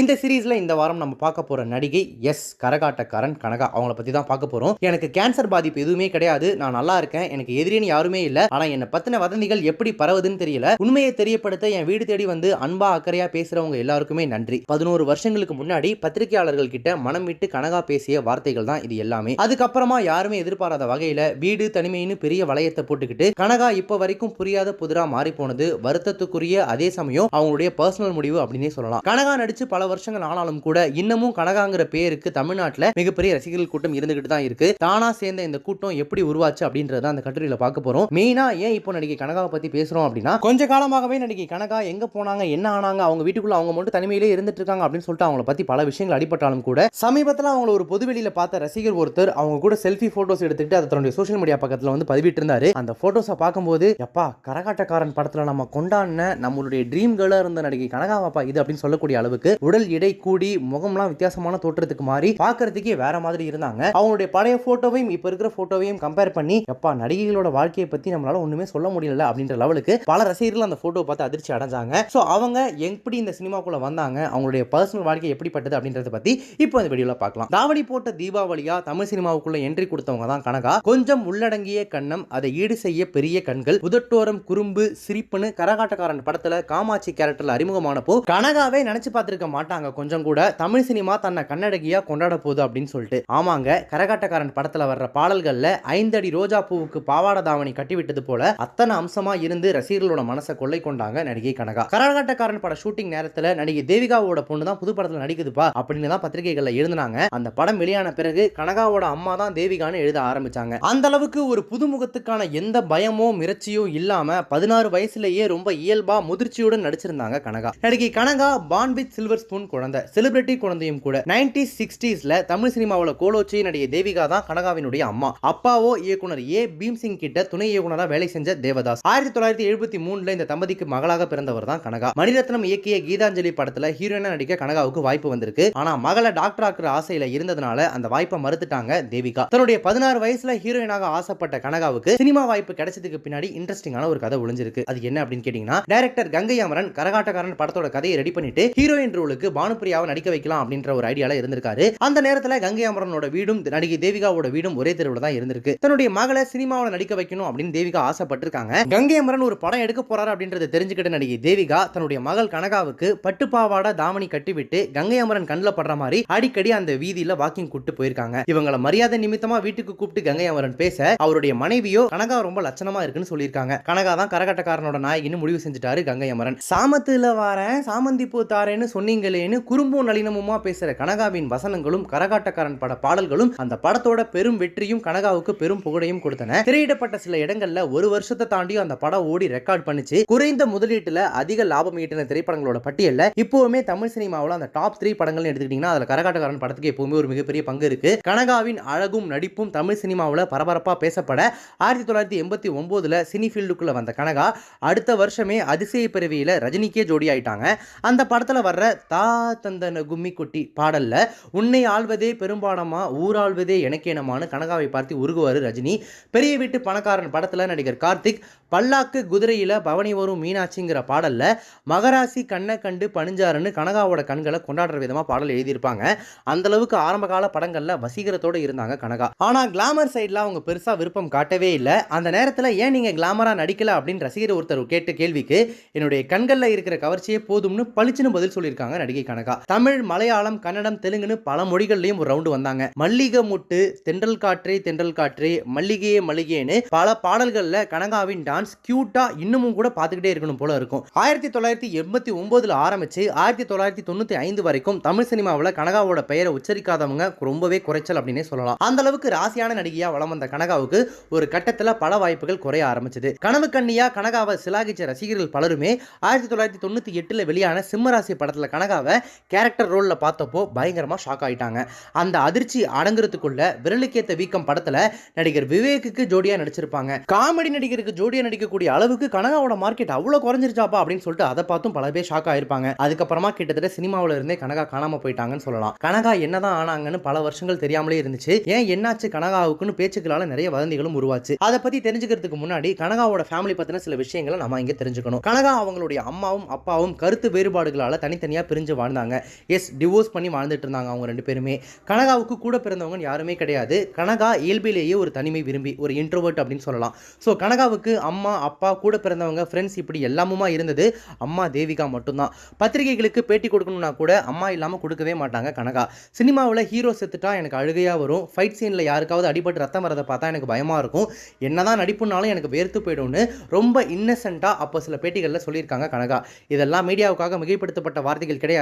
இந்த சீரீஸில் இந்த வாரம் நம்ம பார்க்க போற நடிகை எஸ் கரகாட்டக்காரன் கனகா. அவங்கள பற்றி தான் பார்க்க போகிறோம் எனக்கு கேன்சர் பாதிப்பு எதுவுமே கிடையாது. நான் நல்லா இருக்கேன். எனக்கு எதிரின்னு யாருமே இல்லை. ஆனால் என்னை பத்தின வதந்திகள் எப்படி பரவுதுன்னு தெரியல. உண்மையை தெரியப்படுத்த என் வீடு தேடி வந்து அன்பா அக்கறையாக பேசுகிறவங்க எல்லாருக்குமே நன்றி. பதினோரு வருஷங்களுக்கு முன்னாடி பத்திரிகையாளர்கள் கிட்ட மனம் விட்டு கனகா பேசிய வார்த்தைகள் தான் இது எல்லாமே. அதுக்கப்புறமா யாருமே எதிர்பாராத வகையில் வீடு தனிமைன்னு பெரிய வளையத்தை போட்டுக்கிட்டு கனகா இப்போ வரைக்கும் புரியாத புதிராக மாறி போனது வருத்தத்துக்குரிய அதே சமயம் அவங்களுடைய பர்சனல் முடிவு அப்படின்னே சொல்லலாம். கனகா நடிச்சு பல வருஷங்கள் ஆனாலும் கூட இன்னமும் கனகாங்கிற பேருக்கு தமிழ்நாட்டில் மிகப்பெரிய ரசிகர்கள் கூட்டம் இருந்துகிட்டு தான் இருக்கு. தானா சேர்ந்த இந்த கூட்டம் எப்படி உருவாச்சு அப்படின்றத அந்த கட்டுரையில பார்க்க போறோம். மெயினா ஏன் இப்போ நடிகை கனகாவை பத்தி பேசுறோம் அப்படின்னா கொஞ்ச காலமாகவே நடிகை கனகா எங்க போனாங்க என்ன ஆனாங்க அவங்க வீட்டுக்குள்ள அவங்க மட்டும் தனிமையிலே இருந்துட்டு இருக்காங்க அப்படின்னு சொல்லிட்டு அவங்கள பத்தி பல விஷயங்கள் அடிபட்டாலும் கூட சமீபத்தில் அவங்கள ஒரு பொதுவெளியில பார்த்த ரசிகர் ஒருத்தர் அவங்க கூட செல்ஃபி போட்டோஸ் எடுத்துக்கிட்டு அதை தன்னுடைய சோஷியல் மீடியா பக்கத்துல வந்து பதிவிட்டு இருந்தாரு. அந்த போட்டோஸை பார்க்கும்போது எப்பா கரகாட்டக்காரன் படத்துல நம்ம கொண்டாடின நம்மளுடைய ட்ரீம் கேர்லா இருந்த நடிகை கனகாவாப்பா இது அப்படின்னு சொல்லக்கூடிய அளவுக்கு உடல் எடை கூடி முகம்லாம் வித்தியாசமான தோற்றத்துக்கு மாறி பார்க்கறதுக்கே வேற மாதிரி இருந்தாங்க. அவங்களுடைய பழைய போட்டோவையும் இப்ப இருக்கிற போட்டோவையும் கம்பேர் பண்ணி எப்பா நடிகைகளோட வாழ்க்கையை பத்தி நம்மளால ஒண்ணுமே சொல்ல முடியல அப்படின்ற லெவலுக்கு பல ரசிகர்கள் அந்த போட்டோ பார்த்து அதிர்ச்சி அடைஞ்சாங்க. ஸோ அவங்க எப்படி இந்த சினிமாக்குள்ள வந்தாங்க அவங்களுடைய பர்சனல் வாழ்க்கை எப்படிப்பட்டது அப்படின்றத பத்தி இப்போ இந்த வீடியோல பார்க்கலாம். தாவடி போட்ட தீபாவளியா தமிழ் சினிமாவுக்குள்ள என்ட்ரி கொடுத்தவங்க தான் கனகா. கொஞ்சம் உள்ளடங்கிய கண்ணம் அதை ஈடு செய்ய பெரிய கண்கள் உதட்டோரம் குறும்பு சிரிப்புன்னு கரகாட்டக்காரன் படத்துல காமாட்சி கேரக்டர்ல அறிமுகமானப்போ கனகாவே நினைச்சு பார்த்திருக்க மாட்டாங்க. கொஞ்சம் கூட தமிழ் சினிமா தன்னை கண்ணடகியா கொண்டாட போகுது அப்படின்னு சொல்லிட்டு. ஆமாங்க கரகாட்டக்காரன் படத்துல வர்ற பாடல்கள்ல ஐந்தடி ரோஜா பூவுக்கு பாவாட தாவணி கட்டிவிட்டது போல அத்தனை அம்சமா இருந்து ரசிகர்களோட மனசை கொள்ளை கொண்டாங்க நடிகை கனகா. கரகாட்டக்காரன் பட ஷூட்டிங் நேரத்துல நடிகை தேவிகாவோட பொண்ணு தான் புது படத்துல நடிக்குதுப்பா அப்படின்னு தான் பத்திரிகைகள்ல எழுதினாங்க. அந்த படம் வெளியான பிறகு கனகாவோட அம்மா தான் தேவிகான்னு எழுத ஆரம்பிச்சாங்க. அந்த அளவுக்கு ஒரு புதுமுகத்துக்கான எந்த பயமோ மிரட்சியோ இல்லாம பதினாறு வயசுலயே ரொம்ப இயல்பா முதிர்ச்சியுடன் நடிச்சிருந்தாங்க கனகா. நடிகை Kanaka born with silver spoon குழந்தை செலிபிரிட்டி குழந்தையும் கூட. நைன்டி சிக்ஸ்டீஸ்ல தமிழ் சினிமாவில் கோலோச்சி நடிகை தேவிகா தான் கனகாவினுடைய அம்மா. அப்பாவோ இயக்குனர் ஏ. பீம் சிங் கிட்ட துணை இயக்குனராக வேலை செஞ்ச தேவதாஸ். ஆயிரத்தி தொள்ளாயிரத்தி எழுபத்தி மூணுல இந்த தம்பதிக்கு மகளாக பிறந்தவர் தான் கனகா. மணிரத்னம் இயக்கிய கீதாஞ்சலி படத்துல ஹீரோயினா நடிக்க கனகாவுக்கு வாய்ப்பு வந்திருக்கு. ஆனா மகளை டாக்டர் ஆக்குற ஆசையில இருந்ததுனால அந்த வாய்ப்பை மறுத்துட்டாங்க தேவிகா. தன்னுடைய பதினாறு வயசுல ஹீரோயினாக ஆசைப்பட்ட கனகாவுக்கு சினிமா வாய்ப்பு கிடைச்சதுக்கு பின்னாடி இன்ட்ரெஸ்டிங்கான ஒரு கதை ஒளிஞ்சிருக்கு. அது என்ன அப்படின்னு கேட்டீங்கன்னா டைரக்டர் கங்கை அமரன் கரகாட்டக்காரன் படத்தோட கதையை ரெடி பண்ணிட்டு ஹீரோயின் ரோலுக்கு அவருக்கு பானுப்பிரியாவை நடிக்க வைக்கலாம் அப்படின்ற ஒரு ஐடியால இருந்திருக்காரு. அந்த நேரத்துல கங்கை அமரனோட வீடும் நடிகை தேவிகாவோட வீடும் ஒரே தெருவில் தான் இருந்திருக்கு. தன்னுடைய மகளை சினிமாவில் நடிக்க வைக்கணும் அப்படின்னு தேவிகா ஆசைப்பட்டிருக்காங்க. கங்கை அமரன் ஒரு படம் எடுக்க போறாரு அப்படின்றத தெரிஞ்சுக்கிட்ட நடிகை தேவிகா தன்னுடைய மகள் கனகாவுக்கு பட்டுப்பாவாட தாமணி கட்டிவிட்டு கங்கை அமரன் கண்ணில் படுற மாதிரி அடிக்கடி அந்த வீதியில வாக்கிங் கூப்பிட்டு போயிருக்காங்க. இவங்கள மரியாதை நிமித்தமா வீட்டுக்கு கூப்பிட்டு கங்கை அமரன் பேச அவருடைய மனைவியோ கனகா ரொம்ப லட்சணமா இருக்குன்னு சொல்லியிருக்காங்க. கனகா தான் கரகட்டக்காரனோட நாயகின்னு முடிவு செஞ்சுட்டாரு கங்கை அமரன் சாமத்துல வாரேன் சாமந்தி பூ தாரேன்னு சொன்னீங்க சொன்னீங்களேன்னு குறும்பும் நளினமுமா பேசுற கனகாவின் வசனங்களும் கரகாட்டக்காரன் பட பாடல்களும் அந்த படத்தோட பெரும் வெற்றியும் கனகாவுக்கு பெரும் புகழையும் கொடுத்தன. திரையிடப்பட்ட சில இடங்கள்ல ஒரு வருஷத்தை தாண்டியும் அந்த படம் ஓடி ரெக்கார்ட் பண்ணுச்சு. குறைந்த முதலீட்டுல அதிக லாபம் ஈட்டின திரைப்படங்களோட பட்டியல்ல இப்போவுமே தமிழ் சினிமாவில் அந்த டாப் த்ரீ படங்கள் எடுத்துக்கிட்டீங்கன்னா அதுல கரகாட்டக்காரன் படத்துக்கு எப்பவுமே ஒரு மிகப்பெரிய பங்கு இருக்கு. கனகாவின் அழகும் நடிப்பும் தமிழ் சினிமாவில் பரபரப்பா பேசப்பட ஆயிரத்தி தொள்ளாயிரத்தி எண்பத்தி ஒன்பதுல சினி ஃபீல்டுக்குள்ள வந்த கனகா அடுத்த வருஷமே அதிசய பிறவியில ரஜினிக்கே ஜோடி ஆயிட்டாங்க அந்த படத்துல வர்ற தா தந்தன கும்மி குட்டி பாடல்ல உன்னை ஆள்வதே பெரும்பாடமா ஊராள்வதே எனக்கேனமானு கனகாவை பார்த்து உருகுவாரு ரஜினி. பெரிய வீட்டு பணக்காரன் படத்துல நடிகர் கார்த்திக் பல்லாக்கு குதிரையில பவனி வரும் மீனாட்சிங்கிற பாடல்ல மகராசி கண்ணை கண்டு பணிஞ்சாருன்னு கனகாவோட கண்களை கொண்டாடுற விதமா பாடல் எழுதியிருப்பாங்க. அந்த அளவுக்கு ஆரம்ப கால படங்கள்ல வசீகரத்தோடு இருந்தாங்க கனகா. ஆனா கிளாமர் சைட்ல அவங்க பெருசா விருப்பம் காட்டவே இல்லை. அந்த நேரத்துல ஏன் நீங்க கிளாமரா நடிக்கல? அப்படின்னு ரசிகர் ஒருத்தர் கேட்ட கேள்விக்கு என்னுடைய கண்கள்ல இருக்கிற கவர்ச்சியே போதும்னு பளிச்சுன்னு பதில் சொல்லியிருக்காங்க நடிகை கனகா. தமிழ் மலையாளம் கன்னடம் தெலுங்குன்னு பல மொழிகள்லயும் ஒரு ரவுண்டு வந்தாங்க. மல்லிகை முட்டு தென்றல் காற்றே தென்றல் காற்றே மல்லிகையே மல்லிகைன்னு பல பாடல்கள்ல கனகாவின் டான்ஸ் கியூட்டா இன்னமும் கூட பார்த்துக்கிட்டே இருக்கணும் போல இருக்கும். ஆயிரத்தி தொள்ளாயிரத்தி எண்பத்தி ஒன்பதுல ஆரம்பிச்சு ஆயிரத்தி தொள்ளாயிரத்தி தொண்ணூத்தி ஐந்து வரைக்கும் தமிழ் சினிமாவில் கனகாவோட பெயரை உச்சரிக்காதவங்க ரொம்பவே குறைச்சல் அப்படின்னே சொல்லலாம். அந்த அளவுக்கு ராசியான நடிகையா வளம் வந்த கனகாவுக்கு ஒரு கட்டத்தில் பல வாய்ப்புகள் குறைய ஆரம்பிச்சது. கனவு கண்ணியா கனகாவை சிலாகிச்ச ரசிகர்கள் பலருமே ஆயிரத்தி தொள்ளாயிரத்தி தொண்ணூத்தி எட்டுல வெளியான சிம்மராசி படத்துல கனகா கனகாவை கேரக்டர் ரோல்ல பார்த்தப்போ பயங்கரமா ஷாக் ஆயிட்டாங்க. அந்த அதிர்ச்சி அடங்குறதுக்குள்ள விரலுக்கேத்த வீக்கம் படத்துல நடிகர் விவேக்குக்கு ஜோடியா நடிச்சிருப்பாங்க. காமெடி நடிகருக்கு ஜோடியா நடிக்கக்கூடிய அளவுக்கு கனகாவோட மார்க்கெட் அவ்வளவு குறைஞ்சிருச்சாப்பா அப்படின்னு சொல்லிட்டு அதை பார்த்தும் பல பேர் ஷாக் ஆயிருப்பாங்க. அதுக்கப்புறமா கிட்டத்தட்ட சினிமாவில் இருந்தே கனகா காணாம போயிட்டாங்கன்னு சொல்லலாம். கனகா என்னதான் ஆனாங்கன்னு பல வருஷங்கள் தெரியாமலே இருந்துச்சு. ஏன் என்னாச்சு கனகாவுக்குன்னு பேச்சுக்களால் நிறைய வதந்திகளும் உருவாச்சு. அதை பத்தி தெரிஞ்சுக்கிறதுக்கு முன்னாடி கனகாவோட ஃபேமிலி பத்தின சில விஷயங்களை நம்ம இங்கே தெரிஞ்சுக்கணும். கனகா அவங்களுடைய அம்மாவும் அப்பாவும் கருத்து வேறுபாடுகளால தனித்தனியாக பிரிஞ்சு பிரிஞ்சு வாழ்ந்தாங்க. எஸ் டிவோர்ஸ் பண்ணி வாழ்ந்துட்டு இருந்தாங்க அவங்க ரெண்டு பேருமே. கனகாவுக்கு கூட பிறந்தவங்க யாருமே கிடையாது. கனகா இயல்பிலேயே ஒரு தனிமை விரும்பி ஒரு இன்ட்ரோவர்ட் அப்படின்னு சொல்லலாம். ஸோ கனகாவுக்கு அம்மா அப்பா கூட பிறந்தவங்க ஃப்ரெண்ட்ஸ் இப்படி எல்லாமுமா இருந்தது அம்மா தேவிகா மட்டும்தான். பத்திரிகைகளுக்கு பேட்டி கொடுக்கணும்னா கூட அம்மா இல்லாமல் கொடுக்கவே மாட்டாங்க கனகா. சினிமாவில் ஹீரோ செத்துட்டா எனக்கு அழுகையாக வரும். ஃபைட் சீனில் யாருக்காவது அடிபட்டு ரத்தம் வரதை பார்த்தா எனக்கு பயமாக இருக்கும். என்னதான் நடிப்புனாலும் எனக்கு வேர்த்து போயிடும்னு ரொம்ப இன்னசென்ட்டாக அப்போ சில பேட்டிகளில் சொல்லியிருக்காங்க கனகா. இதெல்லாம் மீடியாவுக்காக மிகைப்படுத்தப்பட்ட வார்த்தைகள் கிடையாது.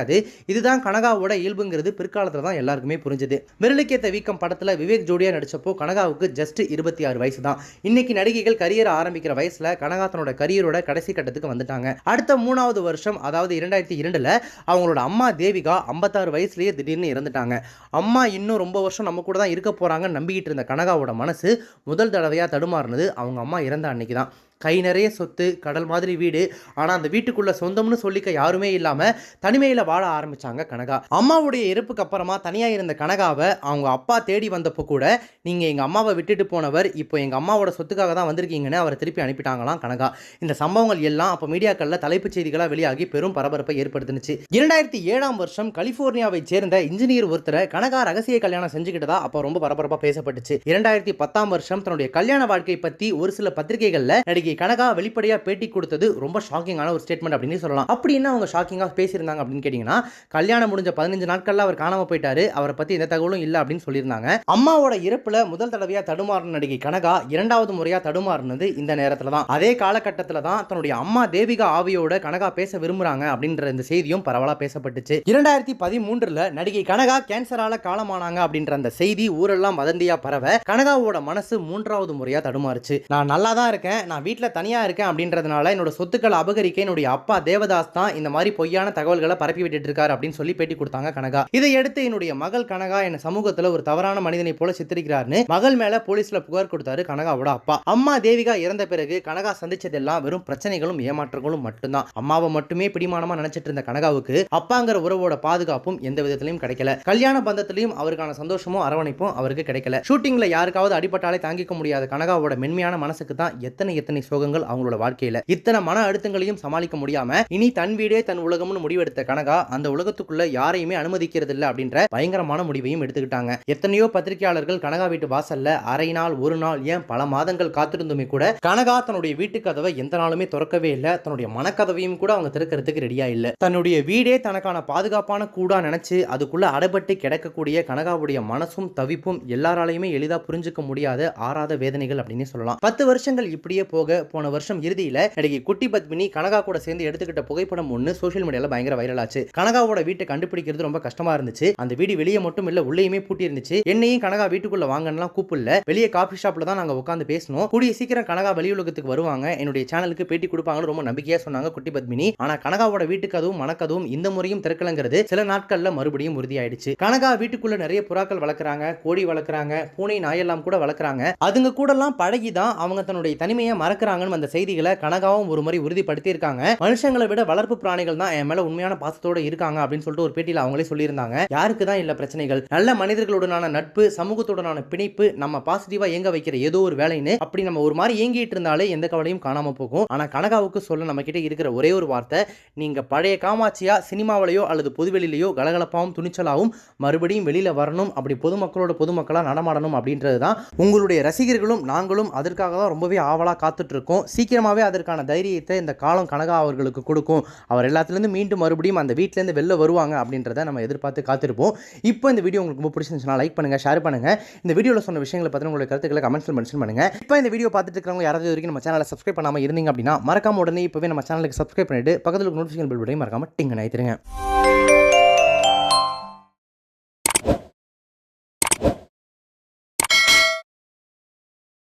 இதுதான் கனகாவோட இயல்புங்கிறது பிற்காலத்தில் தான் எல்லாருக்குமே புரிஞ்சுது. விரலுக்கேத்த வீக்கம் படத்தில் விவேக் ஜோடியாக நடித்தப்போ கனகாவுக்கு ஜஸ்ட் இருபத்தி ஆறு வயசு தான் இன்னைக்கு நடிகைகள் கரியர் ஆரம்பிக்கிற வயசில் கனகா தன்னோட கரியரோட கடைசி கட்டத்துக்கு வந்துட்டாங்க. அடுத்த மூணாவது வருஷம் அதாவது இரண்டாயிரத்தி இரண்டில் அவங்களோட அம்மா தேவிகா ஐம்பத்தாறு வயசுலேயே திடீர்னு இறந்துட்டாங்க. அம்மா இன்னும் ரொம்ப வருஷம் நம்ம கூட தான் இருக்க போகிறாங்கன்னு நம்பிக்கிட்டு இருந்த கனகாவோட மனசு முதல் தடவையாக தடுமாறுனது அவங்க அம்மா இறந்த அன்னைக்கு தான் கை நிறைய சொத்து கடல் மாதிரி வீடு. ஆனால் அந்த வீட்டுக்குள்ள சொந்தம்னு சொல்லிக்க யாருமே இல்லாமல் தனிமையில் வாழ ஆரம்பித்தாங்க கனகா. அம்மாவுடைய இறப்புக்கு அப்புறமா தனியாக இருந்த கனகாவை அவங்க அப்பா தேடி வந்தப்போ கூட நீங்கள் எங்கள் அம்மாவை விட்டுட்டு போனவர் இப்போ எங்கள் அம்மாவோட சொத்துக்காக தான் வந்திருக்கீங்கன்னு அவரை திருப்பி அனுப்பிட்டாங்களாம் கனகா. இந்த சம்பவங்கள் எல்லாம் அப்போ மீடியாக்களில் தலைப்புச் செய்திகளாக வெளியாகி பெரும் பரபரப்பை ஏற்படுத்துனுச்சு. இரண்டாயிரத்தி ஏழாம் வருஷம் கலிஃபோர்னியாவை சேர்ந்த இன்ஜினியர் ஒருத்தரை கனகா ரகசிய கல்யாணம் செஞ்சுக்கிட்டதா அப்போ ரொம்ப பரபரப்பாக பேசப்பட்டுச்சு. இரண்டாயிரத்தி பத்தாம் வருஷம் தன்னுடைய கல்யாண வாழ்க்கை பற்றி ஒரு சில பத்திரிகைகளில் நடிகை கனகா வெளிப்படையாக பேட்டி கொடுத்தது ரொம்ப ஷாக்கிங்கான ஒரு ஸ்டேட்மெண்ட் அப்படின்னு சொல்லலாம். அப்படி என்ன அவங்க ஷாக்கிங்காக பேசியிருந்தாங்க அப்படின்னு கேட்டிங்கன்னா கல்யாணம் முடிஞ்ச பதினஞ்சு நாட்கள்ல அவர் காணாம போயிட்டாரு. அவரை பற்றி எந்த தகவலும் இல்லை அப்படின்னு சொல்லியிருந்தாங்க. அம்மாவோட இறப்புல முதல் தடவையாக தடுமாறின நடிகை கனகா இரண்டாவது முறையாக தடுமாறினது இந்த நேரத்தில் தான். அதே காலகட்டத்தில் தான் தன்னுடைய அம்மா தேவிகா ஆவியோட கனகா பேச விரும்புகிறாங்க அப்படின்ற இந்த செய்தியும் பரவலாக பேசப்பட்டுச்சு. இரண்டாயிரத்தி பதிமூன்றில் நடிகை கனகா கேன்சரால காலமானாங்க அப்படின்ற அந்த செய்தி ஊரெல்லாம் வதந்தியா பரவ கனகாவோட மனசு மூன்றாவது முறையாக தடுமாறுச்சு. நான் நல்லா தான் இருக்கேன். நான் வீட்டில் தனியாக இருக்கேன் அப்படின்றதுனால என்னோட சொத்துக்களை அபகரிக்க என்னுடைய அப்பா தேவதாஸ் தான் இந்த மாதிரி பொய்யான தகவல்களை பரப்பி விட்டுட்டு இருக்காரு அப்படின்னு சொல்லி பேட்டி கொடுத்தாங்க கனகா. இதை அடுத்து என்னுடைய மகள் கனகா என்ன சமூகத்தில் ஒரு தவறான மனிதனை போல சித்தரிக்கிறார்னு மகள் மேல போலீஸ்ல புகார் கொடுத்தாரு கனகாவோட அப்பா. அம்மா தேவிகா இறந்த பிறகு கனகா சந்திச்சதெல்லாம் வெறும் பிரச்சனைகளும் ஏமாற்றங்களும் மட்டும்தான். அம்மாவை மட்டுமே பிடிமானமா நினைச்சிட்டு இருந்த கனகாவுக்கு அப்பாங்கிற உறவோட பாதுகாப்பும் எந்த விதத்திலையும் கிடைக்கல. கல்யாண பந்தத்திலையும் அவருக்கான சந்தோஷமும் அரவணைப்பும் அவருக்கு கிடைக்கல. ஷூட்டிங்ல யாருக்காவது அடிபட்டாலே தாங்கிக்க முடியாத கனகாவோட மென்மையான மனசுக்கு தான் எத்தனை எத்தனை சோகங்கள் அவங்களோட வாழ்க்கையில இத்தனை மன அழுத்தங்களையும் சமாளிக்க முடியாம இனி தன் வீடே தன் உலகம்னு முடிவெடுத்த கனகா அந்த உலகத்துக்குள்ள யாரையுமே அனுமதிக்கிறது இல்ல அப்படின்ற பயங்கரமான முடிவையும் எடுத்துக்கிட்டாங்க. எத்தனையோ பத்திரிகையாளர்கள் கனகா வீட்டு வாசல்ல அரை நாள் ஒரு நாள் ஏன் பல மாதங்கள் காத்திருந்துமே கூட கனகா தன்னுடைய வீட்டு கதவை எந்த நாளுமே திறக்கவே இல்லை. தன்னுடைய மனக்கதவையும் கூட அவங்க திறக்கிறதுக்கு ரெடியா இல்ல. தன்னுடைய வீடே தனக்கான பாதுகாப்பான கூடா நினைச்சு அதுக்குள்ள அடைபட்டு கிடக்கக்கூடிய கனகாவுடைய மனசும் தவிப்பும் எல்லாராலையுமே எளிதா புரிஞ்சுக்க முடியாத ஆறாத வேதனைகள் அப்படின்னு சொல்லலாம். பத்து வருஷங்கள் இப்படியே போக போன வருஷம் இறுதியில நடிகை குட்டி பத்மினி கனகா கூட சேர்ந்து எடுத்துக்கிட்ட புகைப்படம் ஒன்று சோஷியல் மீடியால பயங்கர வைரல் ஆச்சு. கனகாவோட வீட்டை கண்டுபிடிக்கிறது ரொம்ப கஷ்டமா இருந்துச்சு. அந்த வீடு வெளியே மட்டும் இல்ல உள்ளேயுமே பூட்டி இருந்துச்சு. என்னையும் கனகா வீட்டுக்குள்ள வாங்கலாம் கூப்பிடல. வெளியே காஃபி ஷாப்ல தான் நாங்க உட்காந்து பேசணும் கூடிய சீக்கிரம் கனகா வெளியுலகத்துக்கு வருவாங்க. என்னுடைய சேனலுக்கு பேட்டி கொடுப்பாங்கன்னு ரொம்ப நம்பிக்கையா சொன்னாங்க குட்டி பத்மினி. ஆனா கனகாவோட வீட்டுக்கு அதுவும் மணக்கதும் இந்த முறையும் திறக்கலங்கிறது சில நாட்கள்ல மறுபடியும் உறுதியாயிடுச்சு. கனகா வீட்டுக்குள்ள நிறைய புறாக்கள் வளர்க்குறாங்க கோழி வளர்க்குறாங்க பூனை நாயெல்லாம் கூட வளர்க்குறாங்க. அதுங்க கூடலாம் பழகி தான் அவங்க தன்னுடைய தனிமையை மறக்க மறக்கிறாங்கன்னு அந்த செய்திகளை கனகாவும் ஒரு முறை உறுதிப்படுத்தியிருக்காங்க. மனுஷங்களை விட வளர்ப்பு பிராணிகள் தான் என் மேல உண்மையான பாசத்தோட இருக்காங்க அப்படின்னு சொல்லிட்டு ஒரு பேட்டியில் அவங்களே சொல்லியிருந்தாங்க. யாருக்கு தான் இல்ல பிரச்சனைகள்? நல்ல மனிதர்களுடனான நட்பு சமூகத்துடனான பிணைப்பு நம்ம பாசிட்டிவா இயங்க வைக்கிற ஏதோ ஒரு வேலைன்னு அப்படி நம்ம ஒரு மாதிரி இயங்கிட்டு இருந்தாலே எந்த கவலையும் காணாம போகும். ஆனா கனகாவுக்கு சொல்ல நம்ம கிட்ட இருக்கிற ஒரே ஒரு வார்த்தை நீங்க பழைய காமாட்சியா சினிமாவிலையோ அல்லது பொதுவெளியிலையோ கலகலப்பாவும் துணிச்சலாவும் மறுபடியும் வெளியில வரணும் அப்படி பொதுமக்களோட பொதுமக்களா நடமாடணும் அப்படின்றது தான் உங்களுடைய ரசிகர்களும் நாங்களும் அதற்காக தான் ரொம்பவே ஆவலா காத்துட்டு இருக்கும். சீக்கிரமாவே அதற்கான தைரியத்தை இந்த காலம் கனகா அவர்களுக்கு கொடுக்கும். அவர் எல்லாத்துலேருந்து மீண்டும் மறுபடியும் அந்த வீட்டிலேருந்து வெளில வருவாங்க அப்படின்றத நம்ம எதிர்பார்த்து காத்திருப்போம். இப்போ இந்த வீடியோ உங்களுக்கு ரொம்ப பிடிச்சிருந்துச்சுன்னா லைக் பண்ணுங்க ஷேர் பண்ணுங்க. இந்த வீடியோவில் சொன்ன விஷயங்களை பற்றி உங்களுடைய கருத்துக்களை கமெண்ட்ஸில் மென்ஷன் பண்ணுங்க. இப்போ இந்த வீடியோ பார்த்துட்டு இருக்கிறவங்க யாராவது வரைக்கும் நம்ம சேனலை சப்ஸ்கிரைப் பண்ணாமல் இருந்தீங்க அப்படின்னா மறக்காம உடனே இப்போவே நம்ம சேனலுக்கு சப்ஸ்கிரைப் பண்ணிட்டு பக்கத்தில் நோட்டிஃபிகேஷன் பில் பட்டையும் மறக்காமல் டிங்கு நினைத்துருங்க